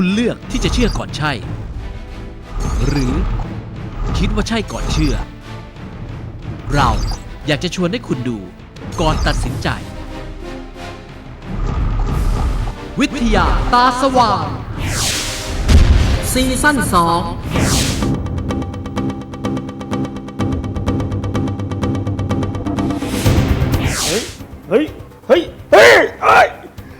คุณเลือกที่จะเชื่อก่อนใช่ หรือ คิดว่าใช่ก่อนเชื่อ เราอยากจะชวนให้คุณดูก่อนตัดสินใจ วิทยาตาสว่างซีซั่นสองเฮ้ย เฮ้ย เฮ้ย เฮ้ยเฮ้ย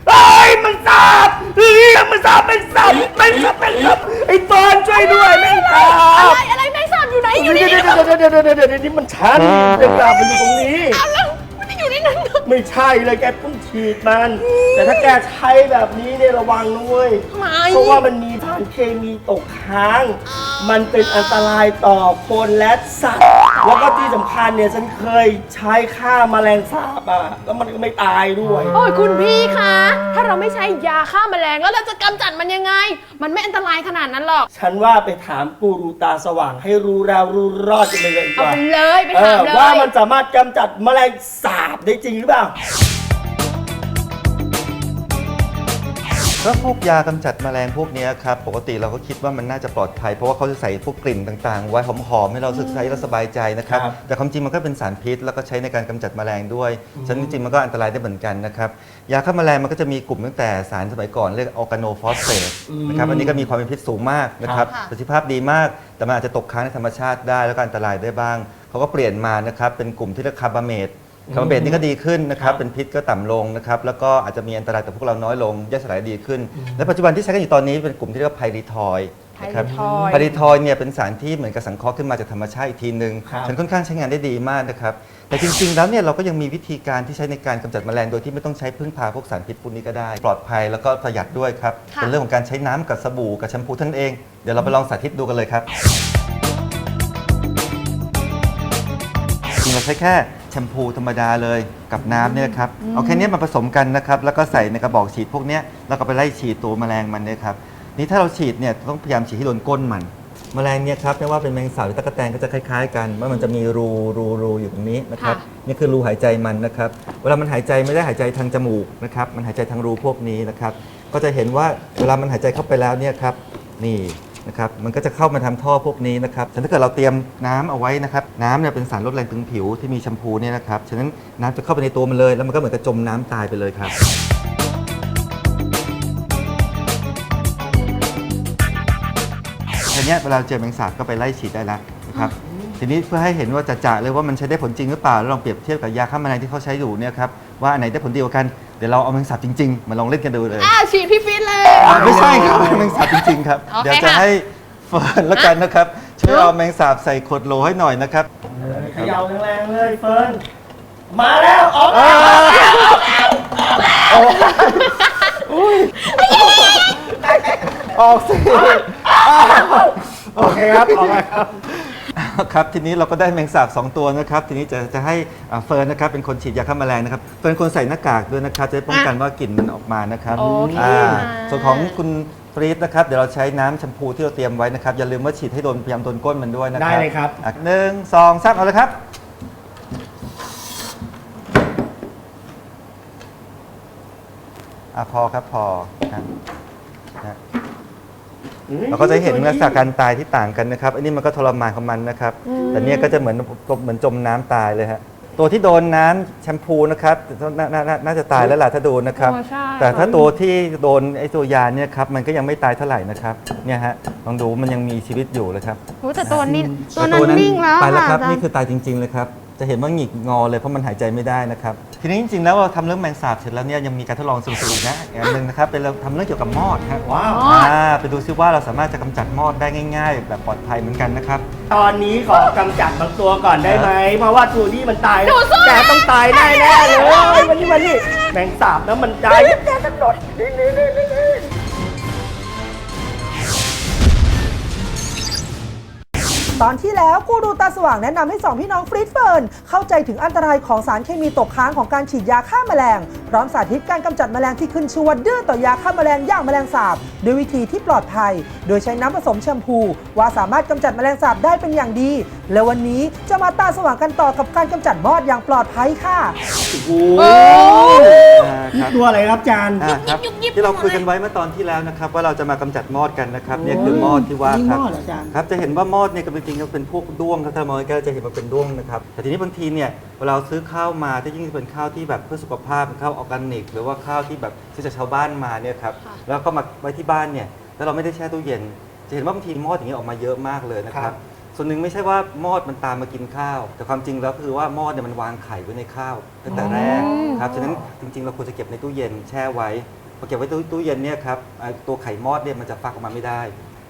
เฮ้ยมันสาบเฮ้ยมันสาบเป็นสับเป็นสับเป็นสับไอ้เฟิร์นช่ วยด้วยแม่งสาอะบไรอะไรแมงสาบอยู่ไหนอยู่เดี๋นี่ยวเดี๋ยวเดี๋ยวเดี๋ยวเดี๋ยวเดี๋ยวนี่มันชันแม่งสาบมันอยู่ตรงนี้เอาแล้วมันอยู่ในนั้นไม่ใช่เลยแกต้องฉีดมัน แต่ถ้าแกใช้แบบนี้เนี่ยระวังนะเว้ย ทำไมเพราะว่ามันมีสารเคมีตกค้าง มันเป็นอันตรายต่อคนและสัตว์ แล้วก็ที่สำคัญเนี่ยฉันเคยใช้ฆ่าแมลงสาบอะ แล้วมันก็ไม่ตายด้วย โอ้ยคุณพี่คะ ถ้าเราไม่ใช้ยาฆ่าแมลงแล้วเราจะกำจัดมันยังไง มันไม่อันตรายขนาดนั้นหรอก ฉันว่าไปถามกูรูตาสว่างให้รู้แล้วรู้รอดกันไปเลยดีกเอาว่าไปเลยไปเอถาอมเลยว่ามันสามารถกำจัดแมลงสาบได้จริงหรือเปล่า ก็พวกยากำจัดแมลงพวกเนี้ยครับปกติเราก็คิดว่ามันน่าจะปลอดภัย เพราะว่าเขาจะใส่พวกกลิ่นต่างๆ ไว้หอมๆให้เราสึกใช้แล้วสบายใจนะครับครับ แต่ความจริงมันก็เป็นสารพิษ แล้วก็ใช้ในการกำจัดแมลงด้วยฉะนั้นจริงๆมันก็อันตรายได้เหมือนกันนะครับยาฆ่าแมลงมันก็จะมีกลุ่มตั้งแต่สารสมัยก่อนเรียกออร์แกโนฟอสเฟตนะครับอันนี้ก็มีความเป็นพิษสูงมากนะครับค่ะ ประสิทธิภาพดีมาก แต่มันอาจจะตกค้างในธรรมชาติได้แล้วก็อันตรายได้บ้างเขาก็เปลี่ยนมานะครับเป็นกลุ่มที่เรียกคาร์บาเมต คาร์บาเมตนี่ก็ดีขึ้นนะครับ เป็นพิษก็ต่ำลงนะครับ แล้วก็อาจจะมีอันตรายต่อพวกเราน้อยลงย่อยสลายดีขึ้น และปัจจุบันที่ใช้กันอยู่ตอนนี้เป็นกลุ่มที่เรียกว่าไพริทอยด์นะครับ Pyritoi ไพริทอยด์เนี่ยเป็นสารที่เหมือนกับสังเคราะห์ขึ้นมาจากธรรมชาติอีกทีหนึ่งครับ ฉันค่อนข้างใช้งานได้ดีมากนะครับ แต่จริงๆ แล้วเนี่ยเราก็ยังมีวิธีการที่ใช้ในการกำจัดแมลงโดยที่ไม่ต้องใช้พึ่งพาพวกสารพิษพวกนี้ก็ได้ ปลอดภัยแล้วก็ประหยัดด้วยครับ ค่ะ เป็นเรื่องของการใช้น้ำกับสบู่กับแชมพูเท่านั้นเอง เดี๋ยวเราไปลองสาธิตดูกันเลยครับ เราใช้แค่แชมพูธรรมดาเลยกับน้ำเนี่ยครับเอาแค่เนี้ยมาผสมกันนะครับแล้วก็ใส่ในกระบอกฉีดพวกเนี้ยแล้วก็ไปไล่ฉีดตัวแมลงมันเนี่ยครับนี่ถ้าเราฉีดเนี่ยต้องพยายามฉีดให้โดนก้นมัน แมลงเนี่ยครับไม่ว่าเป็นแมงสาบหรือตะกแตนก็จะคล้ายๆ กันว่ามันจะมีรูรูรูอยู่ตรงนี้นะครับค่ะนี่คือรูหายใจมันนะครับเวลามันหายใจไม่ได้หายใจทางจมูกนะครับมันหายใจทางรูพวกนี้นะครับก็จะเห็นว่าเวลามันหายใจเข้าไปแล้วเนี่ยครับนี่ นะครับมันก็จะเข้ามาทาท่อพวกนี้นะครับฉะนั้นถ้าเกิดเราเตรียมน้ำเอาไว้นะครับน้ำเนี่ยเป็นสารลดแรงตึงผิวที่มีแชมพูเนี่ยนะครับฉะนั้นน้ำจะเข้าไปในตัวมันเลย แล้วมันก็เหมือนกับจมน้ำตายไปเลยครับทีนี้เวลาเจอแมงสาบก็ไปไล่ฉีดได้แล้วนะครับทีนี้เพื่อให้เห็นว่าจะจะเลยว่ามันใช้ได้ผลจริงหรือเปล่าแล้วลองเปรียบเทียบกับยาฆ่าแมลงที่เขาใช้อยู่เนี่ยครับว่าอันไหนได้ผลดีกว่ากัน เดี๋ยวเราเอาแมงสาบจริงๆ มาลองเล่นกันดูเลยอ่าฉีดพี่ฟิตเลย อ่าไม่ใช่ครับแมงสาบจริงๆครับ โอเคเดี๋ยวจะค่ะ ให้เฟิร์นแล้วกันนะครับช่วยเอาแมงสาบใส่ขวดโหลให้หน่อยนะครับเขย่าแรงๆเลยเฟิร์น มาแล้วออกมาออกสิ โอเคครับออกมาครับ ครับ ทีนี้เราก็ได้แมงสาบ 2 ตัวนะครับ ทีนี้จะจะให้อ่าเฟิร์นนะครับเป็นคนฉีดยาฆ่าแมลงนะครับเฟิร์นคนใส่หน้ากากด้วยนะครับ จะได้ป้องกันว่ากลิ่นมันออกมานะครับโอเคอ่าค่ะ ส่วนของคุณฟรีดนะครับ เดี๋ยวเราใช้น้ำแชมพูที่เราเตรียมไว้นะครับ อย่าลืมว่าฉีดให้โดนพยายามโดนก้นมันด้วยนะครับได้เลยครับ อะหนึ่งสองสามเอาเลยครับ อะพอครับพอครับนะ เราก็จะเห็นลักษณะการตายที่ต่างกันนะครับ อันนี้มันก็ทรมานของมันนะครับ แต่เนี่ยก็จะเหมือนเหมือนจมน้ำตายเลยฮะตัวที่โดนน้ำแชมพูนะครับนานานาน่าจะตายแล้วล่ะถ้าโดนนะครับอ๋อใช่แต่ถ้าตัวที่โดนไอ้ตัวยาเนี่ยครับมันก็ยังไม่ตายเท่าไหร่นะครับเนี่ยฮะลองดูมันยังมีชีวิตอยู่เลยครับโอ้แต่ตัวนี้ตัวแต่นั้นนิ่งแล้วตายแล้วครับะนี่คือตายจริง ๆเลยครับจะเห็นว่าหงิกงอเลยเพราะมันหายใจไม่ได้นะครับ ทีนี้จริงๆ แล้วเราทำเรื่องแมงสาบเสร็จแล้วเนี่ยยังมีการทดลองสนุกๆอีกนะอีกอันหนึ่งนะครับเป็นเราทำเรื่องเกี่ยวกับมอดครับว้าวอ่าไปดูซิว่าเราสามารถจะกำจัดมอดได้ง่าย ๆ แบบปลอดภัยเหมือนกันนะครับ ตอนนี้ขอกำจัดบางตัวก่อนได้ไหม เพราะว่าตัวนี้มันตายหนูสู้แกต้องตายแน่ๆเลยวันนี้วันนี้แมงสาบแล้วมันตายแกต้องโดดนี่นี่นี่นี่ ตอนที่แล้วกูรูตาสว่างแนะนำให้สองพี่น้องฟรีดเฟิร์นเข้าใจถึงอันตรายของสารเคมีตกค้างของการฉีดยาฆ่าแมลง พร้อมสาธิตการกำจัดแมลงที่ขึ้นชื่อว่าดื้อต่อยาฆ่าแมลงอย่างแมลงสาบด้วยวิธีที่ปลอดภัย โดยใช้น้ำผสมแชมพู ว่าสามารถกำจัดแมลงสาบได้เป็นอย่างดี และวันนี้จะมาตาสว่างกันต่อกับการกำจัดมอดอย่างปลอดภัยค่ะโอ้โอ้อ่านี่ครับตัวอะไรครับอาจารย์อ่าครับยุบยิบที่เราคุยกันไว้เมื่อตอนที่แล้วนะครับว่าเราจะมากำจัดมอดกันนะครับเนี่ยคือมอดที่ว่านี่ครับมอดเหรออาจารย์ครับจะเห็นว่ามอดเนี่ยก็จริงๆก็เป็นพวกด้วงครับถ้ามองใกล้ๆจะเห็นว่าเป็นด้วงนะครับแต่ทีนี้บางทีเนี่ยเวลาเราซื้อข้าวมาถ้ายิ่งเป็นข้าวที่แบบเพื่อสุขภาพเป็นข้าวออร์แกนิก หรือว่าข้าวที่แบบซื้อจากชาวบ้านมาเนี่ยครับแล้วก็มาไว้ที่บ้านเนี่ยแล้วเราไม่ได้แช่ตู้เย็น จะเห็นว่าบางทีมอดอย่างนี้ออกมาเยอะมากเลยนะคครัรับบส่วนหนึ่งไม่ใช่ว่ามอดมันตามมากินข้าว แต่ความจริงแล้วคือว่ามอดเนี่ยมันวางไข่ไว้ในข้าวตั้งแต่แรกครับฉะนั้นจริงๆ เราควรจะเก็บในตู้เย็นแช่ไว้พอเก็บไว้ตู้ตู้เย็นเนี่ยครับไอ้ตัวไข่มอดเนี่ยมันจะฟักออกมาไม่ได้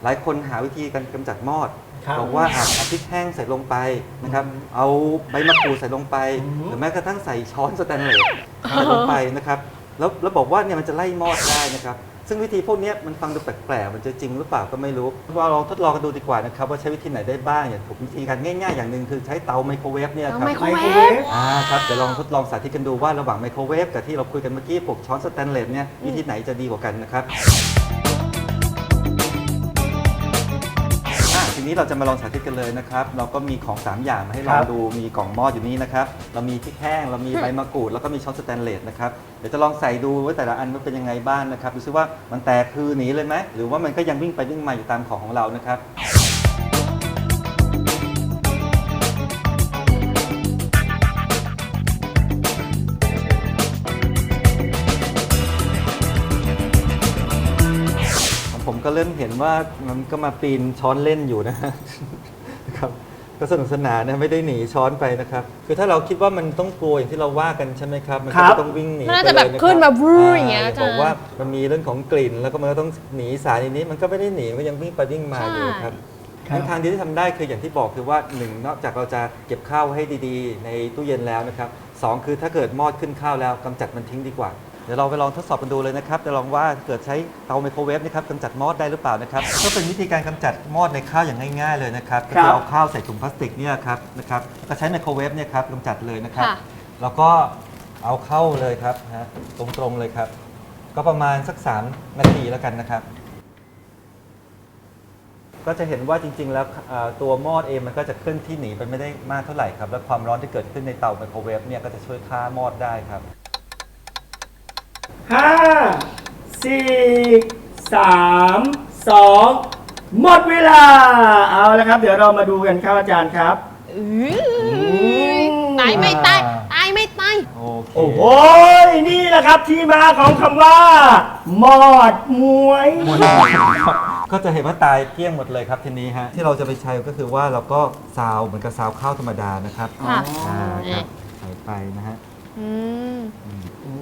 หลายคนหาวิธีการกำจัดมอด ครับบอกว่าอะเอาพริกแห้งใส่ลงไปนะครับ เอาใบมะกรูดใส่ลงไป อืม หรือแม้กระทั่งใส่ช้อนสแตนเลสใส่ลงไปนะครับแล้วแล้วบอกว่าเนี่ยมันจะไล่มอดได้นะครับ ซึ่งวิธีพวกเนี้ยมันฟังดูแปลกๆมันจะจริงหรือเปล่าก็ไม่รู้เราลองทดลองกันดูดีกว่านะครับว่าใช้วิธีไหนได้บ้างอย่างผมวิธีการง่ายๆอย่างหนึ่งคือใช้เตาไมโครเวฟเนี่ยครับไมโครไมเวโครเวฟ ฟ อ่าครับเดี๋ยวลองทดลองสาธิตกันดูว่าระหว่างไมโครเวฟกับที่เราคุยกันเมื่อกี้พวกช้อนสแตนเลสเนี่ยวิธีไหนจะดีกว่ากันนะครับ นี้เราจะมาลองสาธิตกันเลยนะครับ เราก็มีของ 3 อย่างมาให้ลองดู มีกล่องหม้ออยู่นี้นะครับ เรามีพริกแห้ง เรามีใบมะกรูด แล้วก็มีช้อนสแตนเลสนะครับ เดี๋ยวจะลองใส่ดูว่าแต่ละอันมันเป็นยังไงบ้างนะครับ ดูซิว่ามันแตกคือหนีเลยไหม หรือว่ามันก็ยังวิ่งไปวิ่งมาอยู่ตามของของเรานะครับ ก็เริ่มเห็นว่ามันก็มาปีนช้อนเล่นอยู่นะนะครับก็สนุกสนานนะไม่ได้หนีช้อนไปนะครับ คือถ้าเราคิดว่ามันต้องกลัวอย่างที่เราว่ากันใช่ไหมครับ มันครัก็บต้องวิ่งหนีมันน่าจะแบบไปเลยขึ้นมาะครับวื้ออย่างเงี้ยาอาจารย์บอกว่ามันมีเรื่องของกลิ่น แล้วก็มันก็ต้องหนีสารในนี้มันก็ไม่ได้หนีมันก็ยังวิ่งไปวิ่งมาอยู่ครับครับงั้นทางเดียวที่ทำได้คืออย่างที่บอกคือว่าหนึ่งนอกจากเราจะเก็บข้าวให้ดีๆ ในตู้เย็นแล้วนะครับสองคือถ้าเกิดมอดขึ้นข้าวแล้วกำจัดมันทิ้งดีกว่า เดี๋ยวเราไปลองทดสอบกันดูเลยนะครับจะลองว่าเกิดใช้เตาไมโครเวฟนะครับกำจัดมอดได้หรือเปล่านะครับ ก็เป็นวิธีการกำจัดมอดในข้าวอย่างง่ายๆเลยนะครับก็ครัคือบเอาข้าวใส่ถุงพลาสติกเนี่ยครับนะครับแล้วก็ใช้ไมโครเวฟเนี่ยครับกำจัดเลยนะครับ ค่ะ แล้วก็เอาเข้าเลยครับนะฮะตรงๆเลยครับ ก็ประมาณสัก 3 นาทีแล้วกันนะครับ ก็จะเห็นว่าจริง ๆ แล้วเอ่อตัวมอดเองมันก็จะเคลื่อนที่หนีไปไม่ได้มากเท่าไหร่ครับ และความร้อนที่เกิดขึ้นในเตาไมโครเวฟเนี่ยก็จะช่วยฆ่ามอดได้ครับ ห้าสี่สามสองหมดเวลา เอาละครับ เดี๋ยวเรามาดูกันครับอาจารย์ครับอื้อตายไม่ตายตายไม่ตาย โอเคโอ้โหนี่แหละครับที่มาของคำว่า หมอดมวยก็จะเห็นว่าตายเกลี้ยงหมดเลยครับทีนี้ฮะที่เราจะไปใช้ก็คือว่าเราก็ซาวเหมือนกับซาวข้าวธรรมดานะครับค่ะ อ่าครับใส่ไปนะฮะ อืม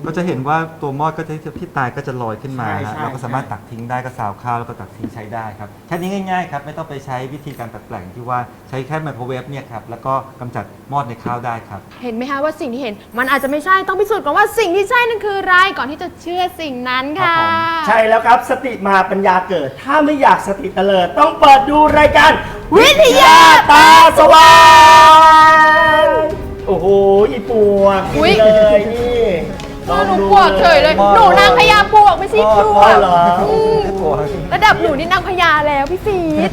ก็จะเห็นว่าตัวมอดก็จะที่ตายก็จะลอยขึ้นมาใช่ฮะใช่ เราก็สามารถตักทิ้งได้ก็ซาวข้าวแล้วก็ตักทิ้งใช้ได้ครับแค่นี้ง่ายๆครับไม่ต้องไปใช้วิธีการตัดแปลงที่ว่าใช้แค่ไมโครเวฟเนี่ยครับแล้วก็กำจัดมอดในข้าวได้ครับ เห็นไหมคะว่าสิ่งที่เห็น มันอาจจะไม่ใช่ต้องพิสูจน์ก่อนว่าสิ่งที่ใช่นั่นคืออะไรก่อนที่จะเชื่อสิ่งนั้นค่ะครับผมใช่แล้วครับสติมาปัญญาเกิด ถ้าไม่อยากสติเตลิดต้องเปิดดูรายการวิทยาตาสว่างโอ้โหอีป วกอุ๊ยกินเลยนี่ลองหนูดูปวดเฉยเลยมอดหนูนางพญาปวกไม่ใช่ปมวอดกเหรออืมระดับหนูนี่นางพญาแล้วพี่ฟีด